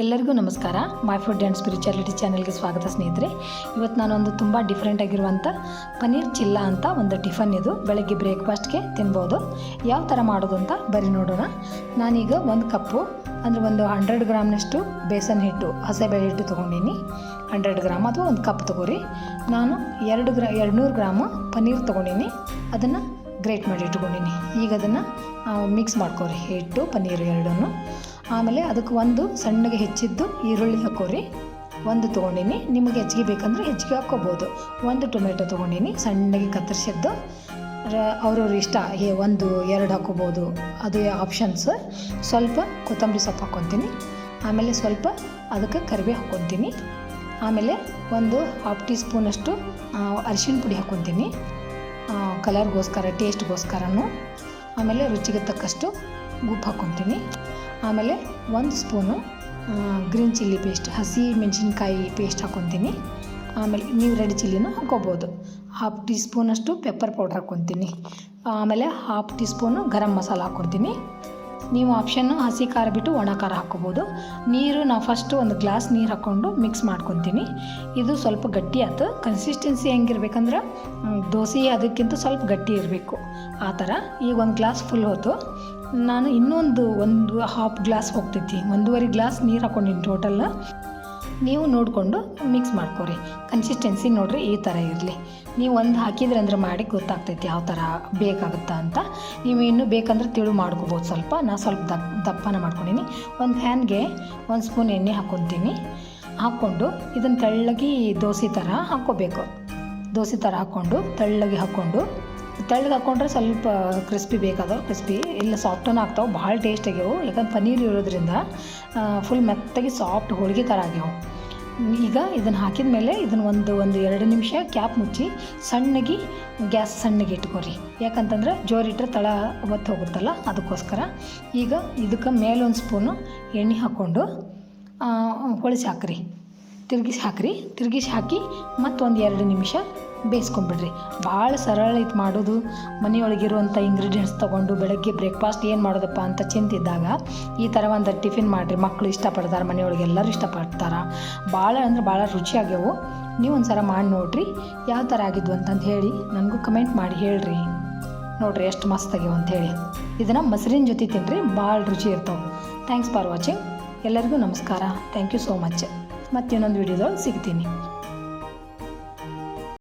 ಎಲ್ಲರಿಗೂ ನಮಸ್ಕಾರ. My food and spirituality ಚಾನಲ್ಗೆ ಸ್ವಾಗತ ಸ್ನೇಹಿತರೆ. ಇವತ್ತು ನಾನೊಂದು ತುಂಬ ಡಿಫ್ರೆಂಟ್ ಆಗಿರುವಂಥ ಪನ್ನೀರ್ ಚಿಲ್ಲ ಅಂತ ಒಂದು ಟಿಫನ್ ಇದು. ಬೆಳಗ್ಗೆ ಬ್ರೇಕ್ಫಾಸ್ಟ್ಗೆ ತಿನ್ಬೋದು. ಯಾವ ಥರ ಮಾಡೋದು ಅಂತ ಬರೀ ನೋಡೋಣ. ನಾನೀಗ ಒಂದು ಕಪ್ಪು, ಅಂದರೆ ಒಂದು ಹಂಡ್ರೆಡ್ ಗ್ರಾಮ್ನಷ್ಟು ಬೇಸನ್ ಹಿಟ್ಟು, ಹಸೆಬೇಳೆ ಹಿಟ್ಟು ತೊಗೊಂಡೀನಿ. ಹಂಡ್ರೆಡ್ ಗ್ರಾಮ್ ಅಥವಾ ಒಂದು ಕಪ್ ತೊಗೋರಿ. ನಾನು ಎರಡು ಗ್ರಾ ಎರಡು ನೂರು ಗ್ರಾಮು ಪನ್ನೀರ್ ತೊಗೊಂಡೀನಿ. ಅದನ್ನು ಗ್ರೇಟ್ ಮಾಡಿ ಇಟ್ಕೊಂಡೀನಿ. ಈಗ ಅದನ್ನು ಮಿಕ್ಸ್ ಮಾಡ್ಕೊರಿ. ಹಿಟ್ಟು, ಪನ್ನೀರು ಎರಡನ್ನು. ಆಮೇಲೆ ಅದಕ್ಕೆ ಒಂದು ಸಣ್ಣಗೆ ಹೆಚ್ಚಿದ್ದು ಈರುಳ್ಳಿ ಹಾಕೋರಿ. ಒಂದು ತೊಗೊಂಡಿನಿ. ನಿಮಗೆ ಹೆಚ್ಚಿಗೆ ಬೇಕಂದ್ರೆ ಹೆಚ್ಚಿಗೆ ಹಾಕ್ಕೋಬೋದು. ಒಂದು ಟೊಮೆಟೊ ತೊಗೊಂಡಿನಿ, ಸಣ್ಣಗೆ ಕತ್ತರಿಸಿದ್ದು. ಅವ್ರವ್ರ ಇಷ್ಟ, ಹೇ, ಒಂದು, ಎರಡು ಹಾಕೋಬೋದು ಅದು ಆಪ್ಷನ್ಸ್ ಸ್ವಲ್ಪ ಕೊತ್ತಂಬರಿ ಸೊಪ್ಪು ಹಾಕ್ಕೊತೀನಿ. ಆಮೇಲೆ ಸ್ವಲ್ಪ ಅದಕ್ಕೆ ಕರಿಬೇವು ಹಾಕ್ಕೊತೀನಿ. ಆಮೇಲೆ ಒಂದು ಹಾಫ್ ಟೀ ಸ್ಪೂನಷ್ಟು ಅರಿಶಿಣ ಪುಡಿ ಹಾಕ್ಕೊತೀನಿ. ಕಲರ್ಗೋಸ್ಕರ ಟೇಸ್ಟ್ಗೋಸ್ಕರನೂ ಆಮೇಲೆ ರುಚಿಗೆ ತಕ್ಕಷ್ಟು ಉಪ್ಪು ಹಾಕ್ಕೊತೀನಿ. ಆಮೇಲೆ ಒಂದು ಸ್ಪೂನು ಗ್ರೀನ್ ಚಿಲ್ಲಿ ಪೇಸ್ಟ್ ಹಸಿ ಮೆಣಸಿನ್ಕಾಯಿ ಪೇಸ್ಟ್ ಹಾಕ್ಕೊತೀನಿ ಆಮೇಲೆ ನೀವು ರೆಡ್ ಚಿಲ್ಲಿನೂ ಹಾಕ್ಕೋಬೋದು. ಹಾಫ್ ಟೀ ಸ್ಪೂನಷ್ಟು ಪೆಪ್ಪರ್ ಪೌಡ್ರ್ ಹಾಕ್ಕೊತೀನಿ ಆಮೇಲೆ half teaspoon garam masala ಹಾಕ್ಕೊಡ್ತೀನಿ. ನೀವು ಆಪ್ಷನ್ನು ಹಸಿ ಖಾರ ಬಿಟ್ಟು ಒಣ ಖಾರ ಹಾಕ್ಕೋಬೋದು. ನೀರು ನಾವು ಫಸ್ಟು ಒಂದು ಗ್ಲಾಸ್ ನೀರು ಹಾಕ್ಕೊಂಡು ಮಿಕ್ಸ್ ಮಾಡ್ಕೊತೀನಿ. ಇದು ಸ್ವಲ್ಪ ಗಟ್ಟಿ ಆಯ್ತು ಕನ್ಸಿಸ್ಟೆನ್ಸಿ ಹೆಂಗಿರ್ಬೇಕಂದ್ರೆ ದೋಸೆ ಅದಕ್ಕಿಂತ ಸ್ವಲ್ಪ ಗಟ್ಟಿ ಇರಬೇಕು. ಆ ಥರ ಈಗ ಒಂದು ಗ್ಲಾಸ್ ಫುಲ್ ಹೋತು. ನಾನು ಇನ್ನೊಂದು ಒಂದು ಹಾಫ್ ಗ್ಲಾಸ್ ಹೋಗ್ತೈತಿ. ಒಂದೂವರೆ ಗ್ಲಾಸ್ ನೀರು ಹಾಕ್ಕೊಂಡಿನಿ ಟೋಟಲ್ ನೀವು ನೋಡಿಕೊಂಡು ಮಿಕ್ಸ್ ಮಾಡ್ಕೊರಿ. ಕನ್ಸಿಸ್ಟೆನ್ಸಿ ನೋಡಿರಿ, ಈ ಥರ ಇರಲಿ. ನೀವು ಒಂದು ಹಾಕಿದ್ರೆ ಅಂದ್ರೆ ಮಾಡಿ ಗೊತ್ತಾಗ್ತೈತಿ ಯಾವ ಥರ ಬೇಕಾಗುತ್ತಾ ಅಂತ. ನೀವು ಇನ್ನೂ ಬೇಕಂದ್ರೆ ತಿಳು ಮಾಡ್ಕೋಬೋದು ಸ್ವಲ್ಪ. ನಾ ಸ್ವಲ್ಪ ದಪ್ಪ ದಪ್ಪನ ಮಾಡ್ಕೊಂಡಿನಿ. ಒಂದು ಫ್ಯಾನ್ಗೆ ಒಂದು ಸ್ಪೂನ್ ಎಣ್ಣೆ ಹಾಕ್ಕೊತೀನಿ ಹಾಕ್ಕೊಂಡು ಇದನ್ನು ತೆಳ್ಳಗೆ ದೋಸೆ ಥರ ಹಾಕ್ಕೋಬೇಕು. ದೋಸೆ ಥರ ಹಾಕ್ಕೊಂಡು ತೆಳ್ಳಗೆ ಹಾಕ್ಕೊಂಡು ತೆಳ್ಳಗೆ ಹಾಕ್ಕೊಂಡ್ರೆ ಸ್ವಲ್ಪ ಕ್ರಿಸ್ಪಿ ಬೇಕಾದವು ಕ್ರಿಸ್ಪಿ ಇಲ್ಲ ಸಾಫ್ಟನ್ನು ಆಗ್ತಾವೆ ಭಾಳ ಟೇಸ್ಟ್ ಆಗ್ಯಾವು. ಯಾಕಂದ್ರೆ ಪನ್ನೀರ್ ಇರೋದ್ರಿಂದ ಫುಲ್ ಮೆತ್ತಗೆ ಸಾಫ್ಟ್ ಹೋಳಿಗೆ ಥರ ಆಗ್ಯಾವು. ಈಗ ಇದನ್ನು ಹಾಕಿದ ಮೇಲೆ ಇದನ್ನು ಒಂದು ಒಂದು ಎರಡು ನಿಮಿಷ ಕ್ಯಾಪ್ ಮುಚ್ಚಿ ಸಣ್ಣಗೆ ಗ್ಯಾಸ್ ಸಣ್ಣಗೆ ಇಟ್ಕೊರಿ. ಯಾಕಂತಂದ್ರೆ ಜೋರಿಟ್ರೆ ತಳ ಒತ್ತು ಹೋಗುತ್ತಲ್ಲ, ಅದಕ್ಕೋಸ್ಕರ. ಈಗ ಇದಕ್ಕೆ ಮೇಲೊಂದು ಸ್ಪೂನು ಎಣ್ಣೆ ಹಾಕ್ಕೊಂಡು ಹೊಳಿಸಿ ಹಾಕ್ರಿ. ತಿರುಗಿಸಿ ಹಾಕ್ರಿ. ತಿರುಗಿಸಿ ಹಾಕಿ ಮತ್ತೊಂದು ಎರಡು ನಿಮಿಷ ಬೇಯಿಸ್ಕೊಂಬಿಡ್ರಿ. ಭಾಳ ಸರಳ ಇದು ಮಾಡೋದು. ಮನೆಯೊಳಗಿರುವಂಥ ಇಂಗ್ರೀಡಿಯೆಂಟ್ಸ್ ತೊಗೊಂಡು ಬೆಳಗ್ಗೆ ಬ್ರೇಕ್ಫಾಸ್ಟ್ ಏನು ಮಾಡೋದಪ್ಪ ಅಂತ ಚಿಂತಿದ್ದಾಗ ಈ ಥರ ಒಂದು ಟಿಫಿನ್ ಮಾಡಿರಿ. ಮಕ್ಕಳು ಇಷ್ಟಪಡ್ತಾರೆ, ಮನೆಯೊಳಗೆ ಎಲ್ಲರೂ ಇಷ್ಟಪಡ್ತಾರೆ. ಭಾಳ ಅಂದ್ರೆ ಭಾಳ ರುಚಿಯಾಗ್ಯವು. ನೀವು ಒಂದು ಸಲ ಮಾಡಿ ನೋಡ್ರಿ. ಯಾವ ಥರ ಆಗಿದ್ವು ಅಂತಂದು ಹೇಳಿ ನನಗೂ ಕಮೆಂಟ್ ಮಾಡಿ ಹೇಳ್ರಿ. ನೋಡ್ರಿ ಎಷ್ಟು ಮಸ್ತ್ ಆಗ್ಯಾವ ಹೇಳಿ. ಇದನ್ನು ಮೊಸರಿನ ಜೊತೆ ತಿನ್ನಿರಿ ಭಾಳ ರುಚಿ ಇರ್ತಾವೆ. ಥ್ಯಾಂಕ್ಸ್ ಫಾರ್ ವಾಚಿಂಗ್ ಎಲ್ಲರಿಗೂ ನಮಸ್ಕಾರ. ಥ್ಯಾಂಕ್ ಯು ಸೋ ಮಚ್ ಮತ್ತೆ ಇನ್ನೊಂದು ವಿಡಿಯೋದೊಳಗೆ ಸಿಗ್ತೀನಿ.